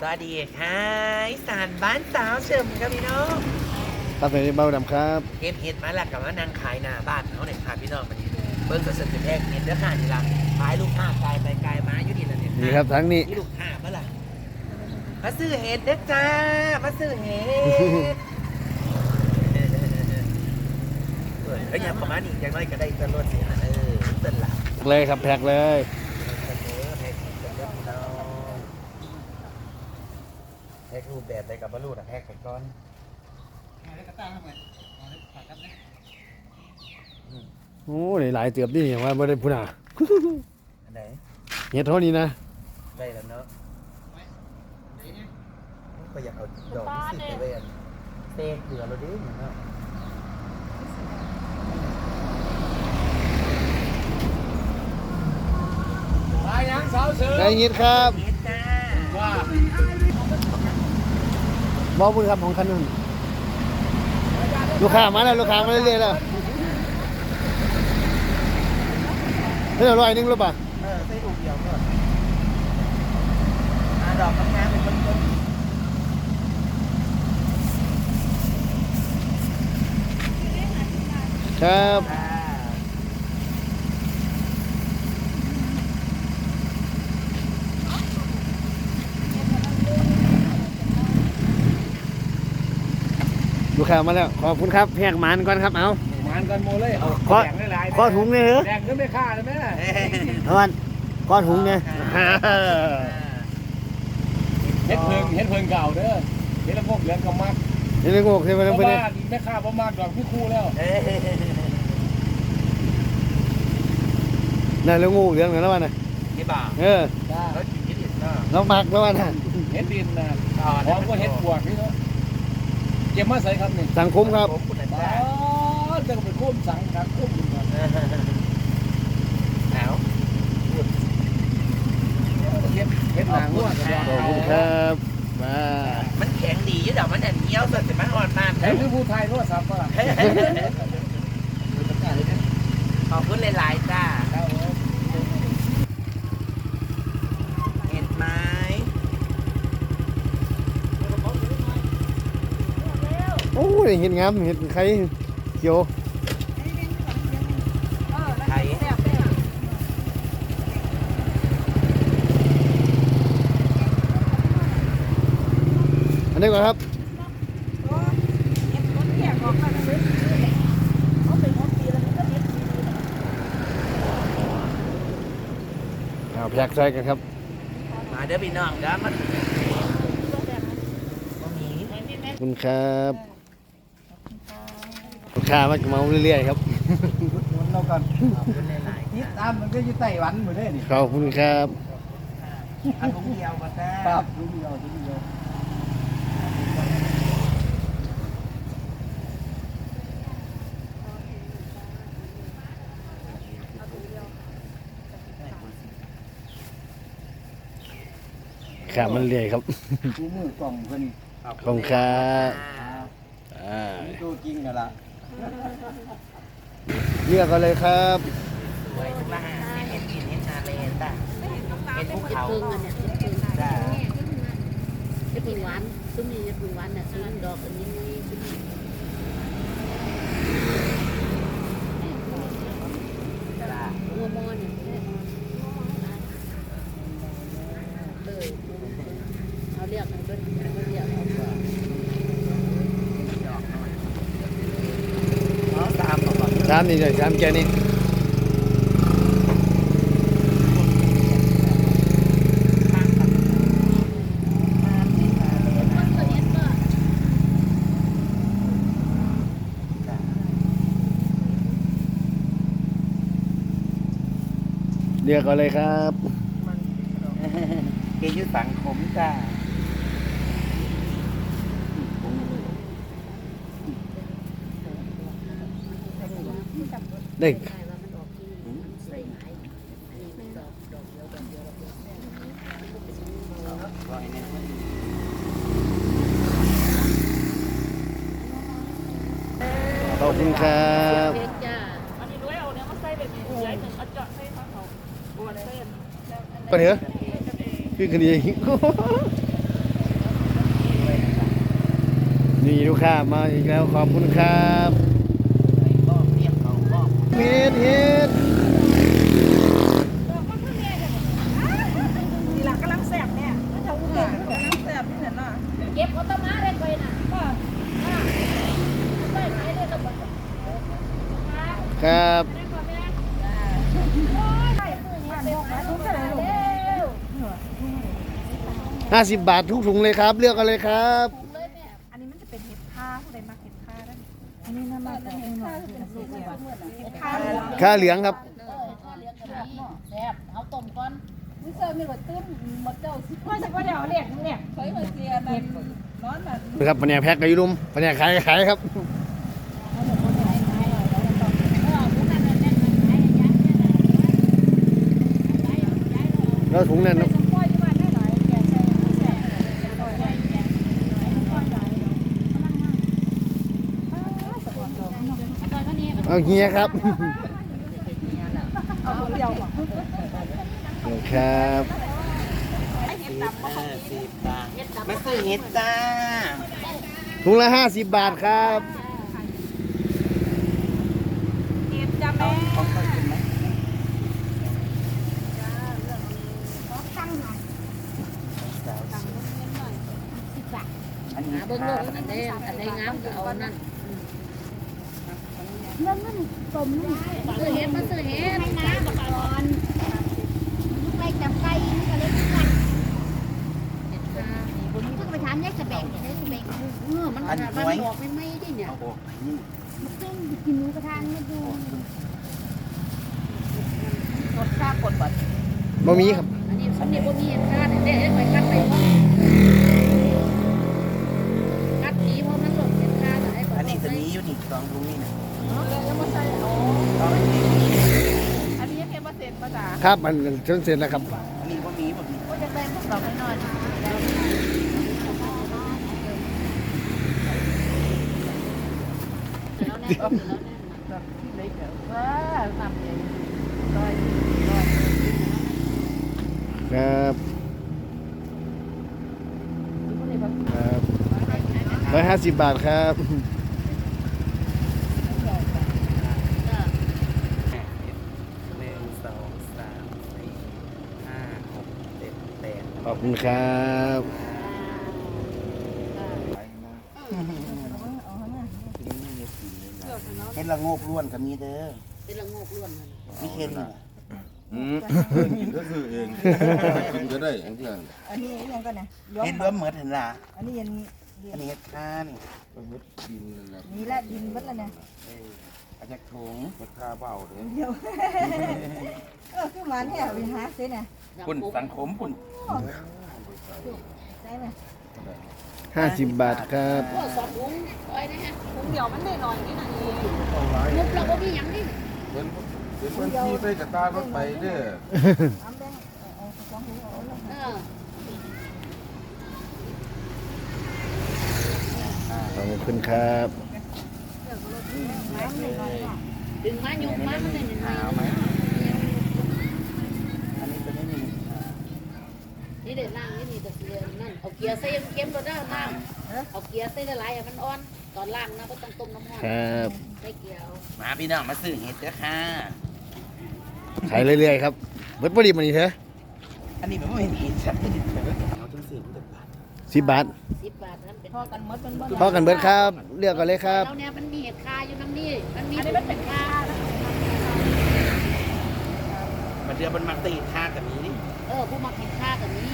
สวัสดีค่ะอีสานบ้านสาวเฉิมครับพี่น้องครับเป็นเบาดำครับเก็บเห็ดมาแล้วกับว่านางขายหน้าบ้านเขาเนี่ยค่ะพี่น้องมันนี้เบิ้งสดๆแรกเห็ดเด้อค่ะนี่ละขายลูกค้ากายไปกายมาอยู่นี่ละเนี่ยนี่ครับทั้งนี้นี่ลูกค้าเมื่อไหร่มาซื้อเห็ดเด้อจ้ามาซื้อเห็ดเออแล้วยังประมาณนี้อย่างน้อยก็ได้ตลอดเสียเออเป็นหลักเลยครับแพ็กเลย แพ็กรูปแบบไปกับบรรลุนะแพ็กไปก่อนโอ้ยหลายเตือบดิอย่างว่าไม่ได้พูดอะอันไหนเฮ็ดเท่านี้นะได้แล้วเนาะก็อยากเอาดอกที่สิบไปเว้ยเตะเกลือเราดิเหมือนเนาะมายังสาวเสือได้ยินครับเฮ็ดจ้าว่า บอกพูดครับของคันนึงลูกค้ามาแล้วลูกค้ามาเรื่อยๆแล้วเฮ้ยอร่อยนึงหรือเปล่าเออใส่ลูกเดียวก็อาดอกงามๆเป็นต้นครับ ๆอ่าลูกค้ามาแล้ว ขอบคุณครับแพกหมันก่อนครับเอามานกันโมเลยเอาขอแบ่งหลายๆขอถุงเลยเหรอแบ่งก็ไม่ค่าเลยแม่เอ้ยเอาวันก้อนถุงเนี่ยอ่าเฮ็ดเพิงเฮ็ดเพิงเก่าเด้อเฮ็ดละพวกเหลืองก็มักนี่เลยโงกใช่ไหมเพราะเพื่อนว่าแม่ค้าบ่มากดอกพี่คู่แล้วเอ้ยนั่นแล้วงูเหลืองเหมือนแล้ววันน่ะนี่บ่าเออเขากินที่ดินเนาะน้องมักแล้ววันน่ะเฮ็ดดินน่ะต่อพร้อมก็เฮ็ดบวกนี่เนาะเก็บมาใส่ครับนี่สังคมครับผมคุณอาอ๋จาอรย์จะไปคุ้มสังกัดคุ้มกันเอาเฮ็ดเฮ็ดหนังว่ากันขอบคุณครับมามันแข็งดีอยู่ดอกมันอันเหนียวสุดแต่มันอ่อนมากแต่คือผู้ไทยโทรศัพท์ว่าขอบคุณหลายๆจ้า ครับผม เห็นไหม โอ้ยเห็นงามเห็นใครเขียวไข่อันนี้ก่อนครับเอาแพ็กใส่กันครับ มาเด้อพี่น้องเด้อมันบะหมี่ขอบคุณครับ ลูกค้ามาเมาเรื่อยๆครับเราก่อนขอบคุณหลายนี่ตามมันก็อยู่ไต้หวันหมดเลยนี่ขอบคุณครับๆอันถุงเดียวก็ได้ครับดูดีเอาดูดีเอาขามันเรื่อยครับดูมือกล่องเพิ่น ขอบคุณครับ อ่า ตัวจริงน่ะล่ะเลือกกันเลยครับสวยทุกละห้าเห็นกินเห็นชาเลนจ้ะเห็นภูเขาเพิ่งอันเนี้ยเพิ่งจ้าเพิ่งหวานซุ้มนี้เพิ่งหวานน่ะซุ้มดอกอันนี้ซุ้มจ้าหัวมอนเนี่ยเลยเอาเรียกมันเป็นเอาเรียกเอาว่า อ๋อสามบอกว่า สามนี่เลยสามแกนี่เลือกกันเลยครับ เกยุสังคมจ้า ได้ ได้ว่ามันออกที่ใส่ไม้อันนี้มันดอกดอกเดียวดอกเดียวดอกเดี ยวขอบคุณครับเพชรจ้าอันนี้ด้วยเอาเนื้อมาใส่แบบนี้ใช้หนึ่งเอาเจาะใส่ข้างเขาบวนเส้นไปเถอะกันเองขึ้นคดีนี่ลูกค้ามาอีกแล้วขอบคุณครับ 50 บาททุกถุงเลยครับ เลือกกันเลยครับ อันนี้มันจะเป็นเห็ดผ้าอะไรมาเห็ดผ้าได้ไหอันนี้น่ามาจาเมืองนอกเห็ดผ้ค่าเหลืองครับ แซ่บเอาต้มก่อนนี่เจอมีหมดตื้มหมดเจ้าสิว่าจะว่าเดี๋ยวเรียกเนี่ยเคยมาเสียแร้นบบนะครับแผนกแพ็คกับยุลุมปัญญาขายขายครับแล้วถุงนั้นเนอะ เอาเฮียครับเอาเดียวหรอครับสิบบาทมาซื้อเห็ดจ้าถุงละห้าสิบบาทครับเก็บจ้าแม่ของเขากินไหมอันนี้หาเบิ่งโลกอันใดอันใดงามก็เอานั่น ซื้อเฮ็ดมาเสือเฮ็ดน้ำก่อนไปจับไก่ก็เลยกันเฮ็ดค่ะผมเพิ่งไปถามยายสแบงยายสแบงเออมันมันบอกไม่ไม่ดิเนี่ยเอาอองกินหมูกระทะไม่ดูรสชากดบัตรบะหมี่ครับ อันนี้อันนี้บ่มีเฮ็ดค่ะเด้เฮ็ดไปกัดไปว่ากัดผีเพราะมันหลดเฮ็ดค่ะแต่ไอ้ อันนี้จะมีอยู่นี่สองตรงนี้นะ แล้วมาใส่โอ้ สองอันนี้ อันนี้ แค่เปอร์เซ็นต์ภาษาครับมันจนเสร็จแล้วครับอันนี้ก็มีแบบนี้ก็จะแบ่งพวกเราไม่น้อยแล้วแน่แล้วแน่แบบที่เล็กเดี๋ยวว้าทำเองร้อยร้อยครับครับร้อยห้าสิบบาทครับ หนึ่งสองสามสี่ห้าหกเจ็ดแปด ขอบคุณครับเห็ดละโงกล้วนกับมีเด้อเป็นละโงกล้วนมันมีเค็มเหรออืมกินก็คือเองกินก็ได้อย่างที่อย่างอันนี้ยังก็นะเห็ดรวมเหมือนเห็นละอันนี้ยังอันนี้เห็ดข้านก็เฮ็ดกินนั่นแหละมีละดินบัดละเนี่ยเออเอาจากถุงเฮ็ดข้าวเบาเด้เดียวเออคือหวานแท้ไปหาซื้อเนี่ยปุ่นสังคมปุ่นใช่ไหมห้าสิบบาทครับก็สองถุงไว้นะฮะถุงเดียวมันได้น้อยนี่นะนี่มุกเราก็มีหยังนี่เพิ่นเพิ่นขี่ไปกับตารถไปเด้อน้ำแดงเอาสองถุงเอาเลยเออขอบคุณครับ ดึงมายุกมามันเลยหนึ่งขาวไหมอันนี้จะไม่มีนี่เด็ดล่างนี่นี่ตะเกียนั่นเอาเกียร์ใส่เค็มตัวด้านล่างเอาเกียร์ใส่ละลายมันอ่อนตอนล่างนะก็ต้องต้มน้ำร้อนครับใส่เกียร์มาพี่น้องมาซื้อเห็ดเด้อค่ะขายเรื่อยๆครับเบิดพอดีมันนี่เถอะอันนี้มันไม่เห็นเห็ดชัดที่ดิเลยเอาจนสื่อมันจะบาดสิบบาทสิบบาทนั่นเป็น พอกันหมดเป็นบ่พอกันเบิดครับ เลือกกันเลยครับแล้วเนี่ยมันมีเห็ดคาอยู่น้ำนี่มันมีอันนี้มันเป็นคามันเดือมันมาตีท่ากับนี้นี่เออผู้มาเห็ดคากับนี้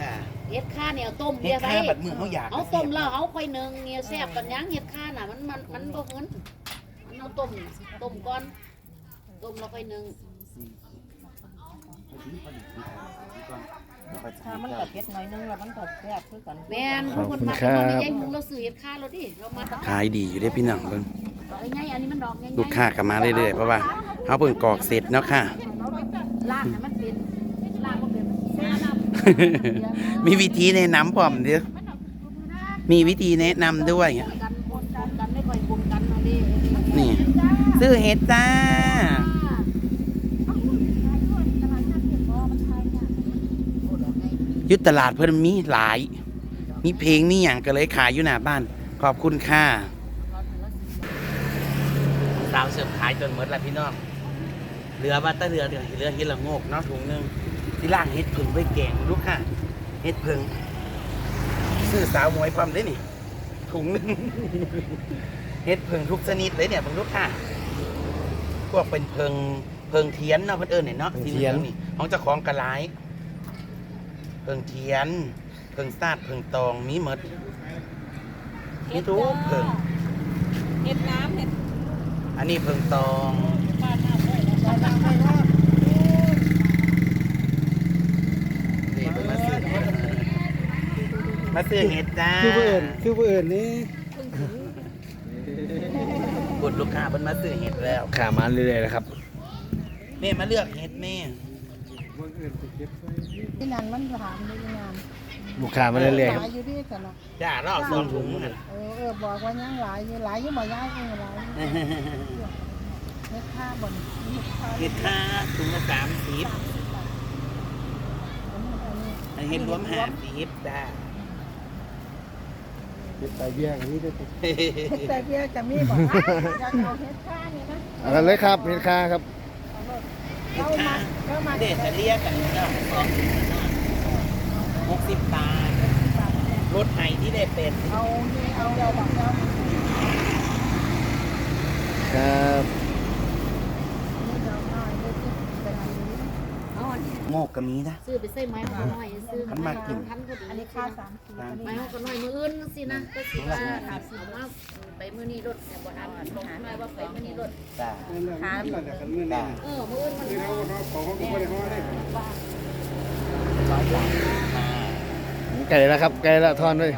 จ้าเห็ดคาเนี่ยเอาต้มเห็เบีดยร์ไว้ข้าแบบมือเขาอยากเอาต้มแล้วเอาค่อยหนึ่งเนี่ยแซ่บกันยังเห็ดคาน่ะมันมันมันบ่เหมือนมันเอาต้มต้มก่อนต้มแล้วค่อยหนึ่ง ถ้ามันกับเผ็ดหน่อยนึงแล้วมันก็แซ่บคือกันแม่นขอบคนคุณมาครับคนมาใหญ่หุงเราซื้อเห็ดคาเราดิเรามาขายดีอยู่ได้พี่น้องเบิ่งดอกใหญ่อันนี้มันดอกใหญ่ๆลูกค้าก็มาเรื่อยๆเพราะว่าเขาเพิ่งกรอกเสร็จเนาะค่ะ ล่างน่ะมันเป็นล่างบ่เป็นแซ่บมีวิธีแนะนำพร้อมเด้อมีวิธีแนะนำด้วย กันปนกันกันไม่ค่อยปนกันเอาดิ นี่ ซื้อเห็ดจ้า โอ้ดอกใหญ่อยุตลาดเพิ่นมีหลาย มีเพลงมีอย่างก็เลยขายอยู่หน้าบ้าน ขอบคุณค่ะสาวเสิร์ฟขายจนหมดแล้วพี่น้องเหลือว่าแตะเรือเดือเหลือเฮ็ดละโงกเนาะถุงหนึงที่ล่างเฮ็ดผึ่งไว้แกงลูกค่ะเฮ็ดผึ่งซื้อสาวหมวยความได้นี่ถุงหนึงเฮ็ดผึ่งทุกชนิดเลยเนี่ยเบิ่งลูกค่ะ พวกเป็นเพิงเพิงเทียนเนาะเพิ่นเอิ้นเนี่ยเนาะเพิงที่เทียนรื่องนี่ของเจ้าของกระไลาย เพิงเทียน เพิงซาดเพิงตองมีหมดมีทุกเพิงเห็ดน้ำเห็ดอันนี้เพิงตองปลาน้ำด้วยปลาน้ำด้วยนี่เพิ่นมาซื้อมาซื้อเห็ดจ้าคือผู้อื่นคือผู้อื่นนี่กดลูกค้าเพิ่นมาซื้อเห็ดแล้วขามาเรื่อยๆนะครับแม่มาเลือกเห็ดแม่ ที่นั่นมันถามได้ยังไงลูกค้ามาเรื่อยๆครับ หลายอยู่ที่กันเนาะจ้าเราเอาสองถุงหั่นเออเออบอกว่ายังหลายอยู่หลายอยู่บ่ย้ายเออหลายเฮ็ดข้าบ่นเฮ็ดข้าเห็ดค่าถุงละสามสิบเห็ดรวมห้าสิบจ้าเป็นไตเบี้ยอันนี้ได้ติดแต่เบี้ยจะมีบ่อยากเอาเฮ็ดข้านี่นะ เอากันเลยครับเห็ดค่าครับ เห็ดเข้าค่ามาเข้ามาเด็ดจะเรียกกันเนาะสองหกสิบบาทรถไถที่ได้เป็นเอานี่เอาเราบอกเราครับ นี่เราหน่อยเลยที่เป็นอันนี้ เอาอันนี้ โงกก็มีนะ ซื้อไปใส่ไม้เขาก็น้อยซื้อขันมากกินพันก็ดีอันนี้ค่าสามสิบอันไม้นี้เขาก็น้อยมืออื่นสินะก็สิว่าเอามาไปมื้อนี้รถแต่บ่ทันลงมาว่าไปมื้อนี้รถจ้าขาจ้าเออมื้ออื่นมันน้อยร้อยบาทมาไก่แล้วครับไก่ละทอนด้วย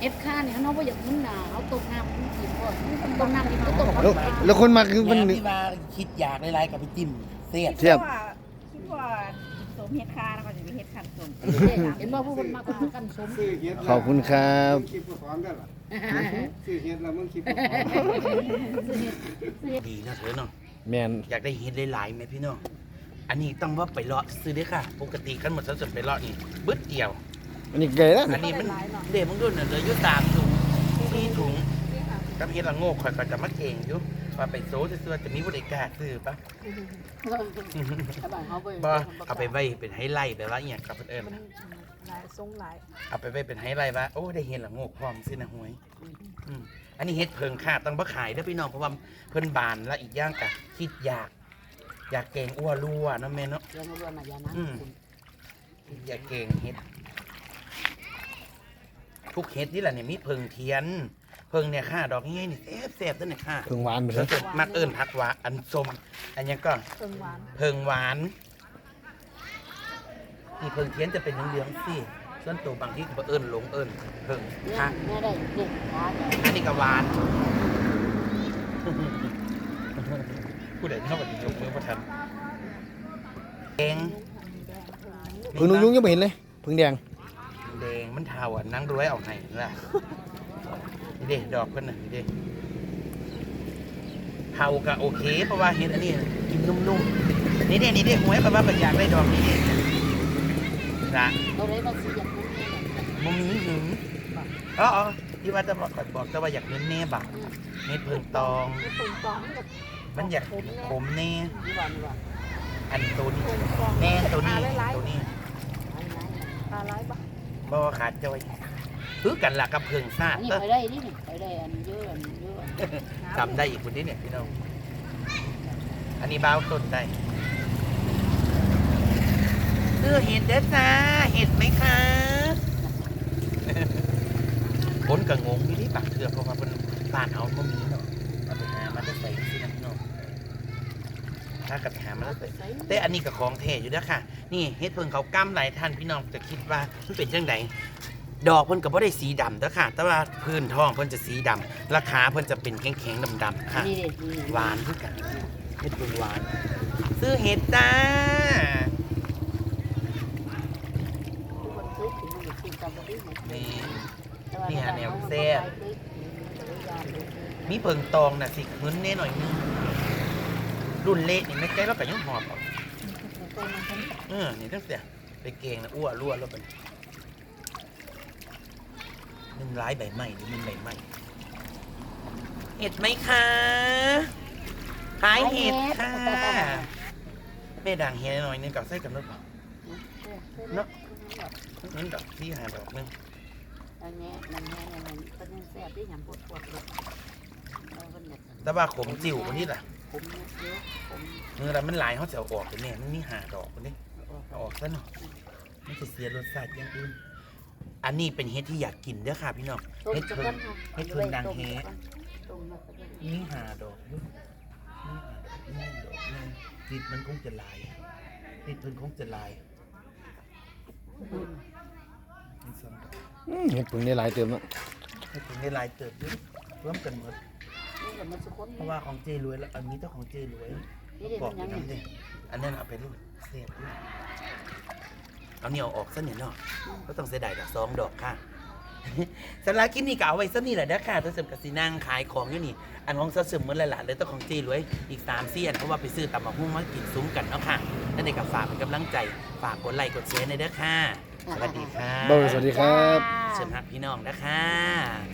เอฟค่าเนี่ยเขาบ่อยากมันหนาเขาตกน้ำมันกินก่อนตกน้ำนี่มันก็ตกแล้วแล้วคนมาคือแม่มันที่มาคิดอยากได้ไรกับพี่จิ้ม เสียบเทียบ คิดว่าสมเฮ็ดค่าแล้วก็จะมีเฮ็ดคันสมเห็นบ่ผู้คนมากกว่ากันสม ขอบคุณครับดีนะเธอเนาะแมนอยากได้เห็ดหลายๆไหมพี่เนาะอันนี้ต้องว่าไปเลาะซื้อได้อค่ะ ปกติกันหมดแล้วจนไปเลาะนี่บึ้ดเดียว อันนี้ไก่แล้วอันนี้มันเด็มึงดูน่ะเหลืออยู่สามถุงสี่ถุงกับเฮ็ดละโงกข่อยก็จะมาเก่งอยู่ ว่าไปโซ่ซื้อๆจะมีบริการซื้อปะบ้านเขาไปบ่เอาไปไว้เป็นไฮไลท์แบบว่าอหย่างกับเพิ่นเอิ้นน่ะหลายทรงหลายเอาไปไว้เป็นไฮไลท์ว่าโอ้ได้เห็ดละโงกพร้อมซื้อนะหวยอืมอันนี้เฮ็ดเพิงค่ะต้องบ่ขายเด้อพี่น้องเพราะว่าเพิ่นบานแล้วอีกอย่างก็คิดอยาก อยากเก่งอ้วรั่วเนาะแม่เนาะเดี๋ยวมาเรื่องมายานะอืมอยากเก่งเฮ็ดทุกเฮ็ดนี่แหละเนี่ยมีเพิงเทียน เพิงเนี่ยค่ะดอกง่ายๆนี่แซ่บๆตัวเนี่ยค่ะเพิ่งหวานไปแล้แล้ววจะมักเอิ้นผักหวานอันส้มอันนี้ก็เพิ่งหวานเพิงหวานนี่เพิงเทียนจะเป็นเหลืองๆสิส่วนตัวบางที่ก็เอิ้นหลงเอิ้นเพิงเนี่ยค่ะแม่ได้เด็กขาเนี่ยอันนี้ก็หวานผู้ใดเข้ามายกมือประทันแดงเพิ่งนุ่งยุ่งยังไม่เห็นเลยเพิ่งแดงแดงมันเทาอะนั่งรวยเอาไหนล่ะนี่ เด้ดอกเพิ่นน่ะนี่เด้เทาก็โอเค เพราะว่าเห็ดอันนี้กินนุ่มๆ นี่เด้นี่เด้หวยเพราะว่าปัญญากได้ดอกนี่เด้นะเราได้มาซื้ออย่างนี้มุมนี้หึงอ๋ออ๋อที่ว่าจะบอกก่อนบอกจะว่าอยากเน้นแน่บักเม็ดเพิงตองไม่ตรงตองกับมันอยากขมแน่ที่บ้านนี่ว่าอันตัวนี้แน่ตัวนี้ตัวนี้ปลาหลายบ่บ่ขาดจอย คือกันล่ะกับเพิงซาอัดนนี้เออไปได้นี่ไปได้อันเยอะอันเยอะจำได้อีกคนนี้เนี่ยพี่น้องอันนี้บ้าวต้นได้ซื้อเห็ดเด้อจ้าเห็ดไหมคะคนก็งงอยู่ที่ปากเถือกเพราะว่าเป็นบ้านเอาบ่มีเนาะเอาไปหามาจะใส่สินะพี่น้องถ้ากับหามาแล้วใส่แต่อันนี้ก็ของแท้อยู่เด้อค่ะ นี่เฮ็ดเพิ่งเขากั้มหลายท่านพี่น้องจะคิดว่ามันเป็นจังได ดอกเพิ่นก็บ่ได้สีดำเด้อค่ะ แต่ว่าพื้นท้องเพิ่นจะสีดำราคาเพิ่นจะเป็นแข็งๆดำๆค่ะ นี่เด็ดนี่หวานคือกันเห็ดเพิ่งหวาน ซื้อเห็ดจ้าคนซื้อถึงมันจะกินกับบ่ได้นี่มีเพิงตองน่ะสิขึ้นแน่หน่อยนึงรุ่นเละนี่ไม่ใกล้แล้วก็ยังหอบเอาตัวมันเป็นเออนี่ตั้งแต่ไปเกงนะอ้วรั่วแล้วเป็น มันร้ายใบไม้หรือมันใบไม้เห็ดไหมคะขายเห็ดค่ะแม่ด่างเห็ดหน่อยนึงกับไส้กับนกเปล่าเนาะนั่นดอกที่หาดอกนึงอันนี้นั่นแน่นั่นนั่นก็ยังแซ่บได้ยำปวดปวดเลยเราก็เนี่ยแต่ว่าขมจิ๋วคนนี้ล่ะผมเยอะผมเมื่อไรมันหลายเขาจะเอาออกไปเนี่ยมันมีหาดอกคนนี้เอาออกซะหน่อยมันจะเสียรสชาติอย่างอื่น อันนี้เป็นเห็ดที่อยากกินเด้อค่ะพี่น้องเห็ดเพิ่งนเฮ็ดเพิ่งดังแฮะต้มมาก็ได้นี่หาดอกนี่หาดอกนี่ดอกนี่ติดมันคงจะลายติดมันคงจะลายนี่ซ้ำดอกอืมเห็ดเพิ่งได้หลายเติมแล้วให้ถึงได้ลายเติบด้วยร่วมกันหมดเพราะว่าของเจรวยแล้วอันนี้เจ้าของเจรวยบอกอย่างนั้นเลยอันนั้นเอาไปรูดเสียบ เอาเนี่ยเอาออกซะเนี่ยเนาะก็ต้องเสียดายดอกสองดอกค่ะ สำหรับคลิปนี้ก็เอาไว้ซะนี่แหละเด้อค่ะตัวเสริมกับสีนางขายของอยู่นี่ อันของเสริมเหมือนหลายๆเลยต้องของเจรวยอีกสามเสี้ยนเพราะว่าไปซื้อตำบักหุ่งมากินซุ้มกันเนาะค่ะนั่นเองกับฝากเป็นกำลังใจฝากกดไลค์กดแชร์ในอยเด้อค่ะ สวัสดีค่ะเบาสวัสดีครับเชิญฮักพี่น้องนะคะ